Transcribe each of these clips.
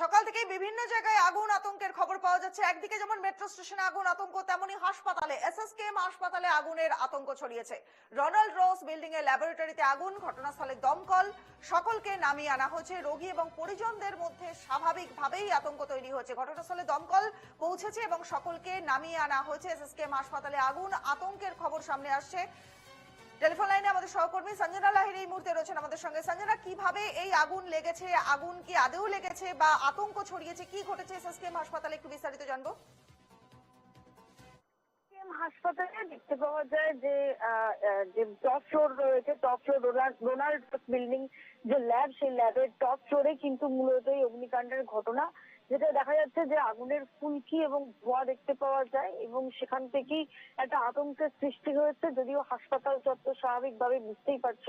সকাল থেকে বিভিন্ন জায়গায় আগুন আতঙ্কের খবর পাওয়া যাচ্ছে। একদিকে যেমন মেট্রো স্টেশনে আগুন আতঙ্ক, তেমনি হাসপাতালে এসএসকেএম হাসপাতালে আগুনের আতঙ্ক ছড়িয়েছে। রোনাল্ড রোস বিল্ডিং এর ল্যাবরেটরিতে আগুন, ঘটনাস্থলে দমকল, সকলকে নামিয়ে আনা হয়েছে। রোগী এবং পরিজনদের মধ্যে স্বাভাবিকভাবেই আতঙ্ক তৈরি হয়েছে। ঘটনাস্থলে দমকল পৌঁছেছে এবং সকলকে নামিয়ে আনা হয়েছে। এসএসকেএম হাসপাতালে আগুন, আতঙ্কের খবর সামনে আসছে। টেলিফোন লাইনে আমাদের সহকর্মী সঞ্জনা লাহিড়ী এই মুহূর্তে রয়েছেন আমাদের সঙ্গে। সঞ্জনা, কীভাবে এই আগুন লেগেছে? আগুন কি আদেও লেগেছে বা আতঙ্ক ছড়িয়েছে? কি ঘটেছে? এসএসকেএম হাসপাতালে একটু বিস্তারিত জানব। হাসপাতালে দেখতে পাওয়া যায় যে যে টপ ফ্লোর রয়েছে, টপ ফ্লোর রোনাল্ড বিল্ডিং, যে ল্যাব, সেই ল্যাবের টপ ফ্লোরে কিন্তু মূলত এই অগ্নিকাণ্ডের ঘটনা। যেটা দেখা যাচ্ছে যে আগুনের ফুলকি এবং ধোঁয়া দেখতে পাওয়া যায় এবং সেখান থেকেই একটা আতঙ্কের সৃষ্টি হয়েছে যদিও হাসপাতাল চত্বর স্বাভাবিকভাবে বুঝতেই পারছ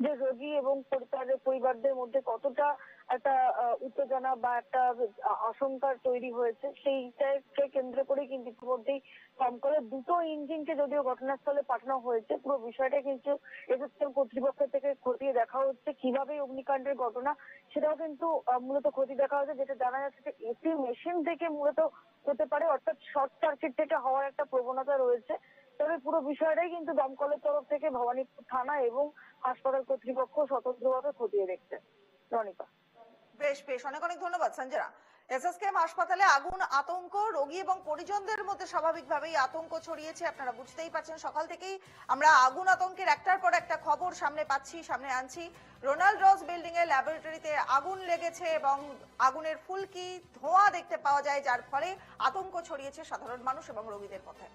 যে রোগী এবং পরিবারের পরিবারদের মধ্যে কতটা একটা উত্তেজনা বা একটা আশঙ্কার তৈরি হয়েছে সেইটাকে কেন্দ্র করে কিন্তু ইতিমধ্যেই দমকলের দুটো ইঞ্জিনকে যদিও ঘটনাস্থলে পাঠানো হয়েছে, পুরো বিষয়টা কিন্তু এসএসএম কর্তৃপক্ষ থেকে খতিয়ে দেখা হচ্ছে। কীভাবে অগ্নিকাণ্ডের ঘটনা সেটাও কিন্তু মূলত খতি দেখা হচ্ছে যেটা জানা যাচ্ছে যে এসি মেশিন থেকে মূলত হতে পারে, অর্থাৎ শর্ট সার্কিট থেকে হওয়ার একটা প্রবণতা রয়েছে। তবে পুরো বিষয়টাই কিন্তু দমকলের তরফ থেকে ভবানীপুর থানা এবং হাসপাতাল কর্তৃপক্ষ স্বতন্ত্রভাবে খতিয়ে দেখছে। রনিকা। বেশ বেশ। অনেক অনেক ধন্যবাদ, সঞ্জনা। এসএসকেএম হাসপাতালে আগুন, আতঙ্ক, রোগী এবং পরিজনদের মধ্যে স্বাভাবিকভাবেই আতঙ্ক ছড়িয়েছে, আপনারা বুঝতেই পারছেন। সকাল থেকেই আমরা আগুন আতঙ্কের একটার পর একটা খবর সামনে পাচ্ছি, সামনে আনছি। রোনাল্ড রস বিল্ডিং এর ল্যাবরেটরিতে আগুন লেগেছে এবং আগুনের ফুলকি, ধোঁয়া দেখতে পাওয়া যায়, যার ফলে আতঙ্ক ছড়িয়েছে সাধারণ মানুষ এবং রোগীদের মধ্যে।